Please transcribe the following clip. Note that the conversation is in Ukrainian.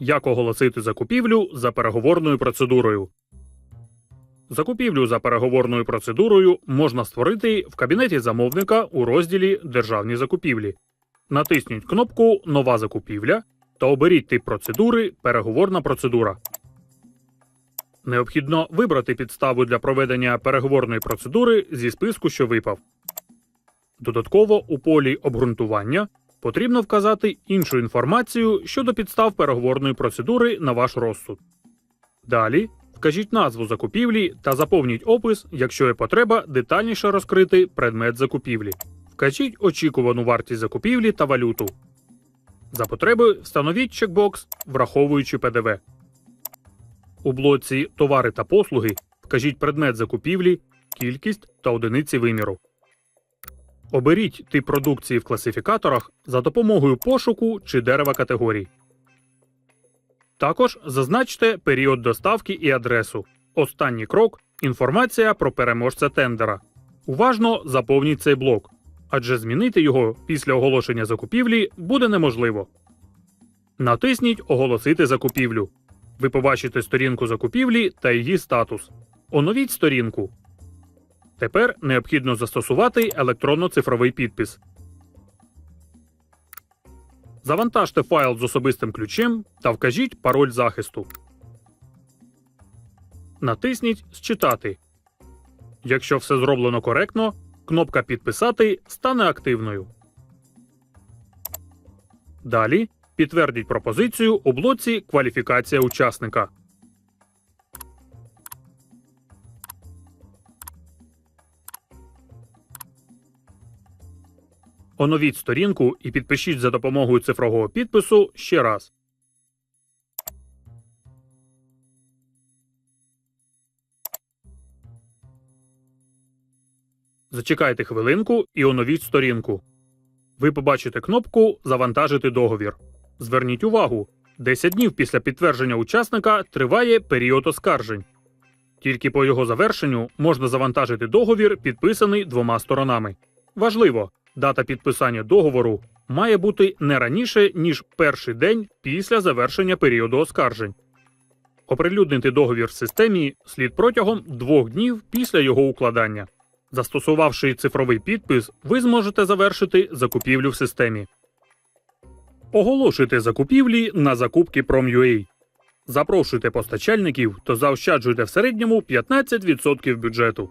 Як оголосити закупівлю за переговорною процедурою. Закупівлю за переговорною процедурою можна створити в кабінеті замовника у розділі Державні закупівлі. Натисніть кнопку Нова закупівля та оберіть тип процедури Переговорна процедура. Необхідно вибрати підставу для проведення переговорної процедури зі списку, що випав. Додатково у полі обґрунтування потрібно вказати іншу інформацію щодо підстав переговорної процедури на ваш розсуд. Далі вкажіть назву закупівлі та заповніть опис, якщо є потреба детальніше розкрити предмет закупівлі. Вкажіть очікувану вартість закупівлі та валюту. За потреби встановіть чекбокс, враховуючи ПДВ. У блоці Товари та послуги вкажіть предмет закупівлі, кількість та одиниці виміру. Оберіть тип продукції в класифікаторах за допомогою пошуку чи дерева категорій. Також зазначте період доставки і адресу. Останній крок інформація про переможця тендера. Уважно заповніть цей блок, адже змінити його після оголошення закупівлі буде неможливо. Натисніть Оголосити закупівлю. Ви побачите сторінку закупівлі та її статус. Оновіть сторінку. Тепер необхідно застосувати електронно-цифровий підпис. Завантажте файл з особистим ключем та вкажіть пароль захисту. Натисніть Считати. Якщо все зроблено коректно, кнопка Підписати стане активною. Далі підтвердіть пропозицію у блоці Кваліфікація учасника. Оновіть сторінку і підпишіть за допомогою цифрового підпису ще раз. Зачекайте хвилинку і оновіть сторінку. Ви побачите кнопку Завантажити договір. Зверніть увагу, 10 днів після підтвердження учасника триває період оскаржень. Тільки по його завершенню можна завантажити договір, підписаний двома сторонами. Важливо, дата підписання договору має бути не раніше, ніж перший день після завершення періоду оскаржень. Оприлюднити договір в системі слід протягом двох днів після його укладання. Застосувавши цифровий підпис, ви зможете завершити закупівлю в системі. Оголошуйте закупівлі на закупки Prom.ua. Запрошуйте постачальників, то заощаджуйте в середньому 15% бюджету.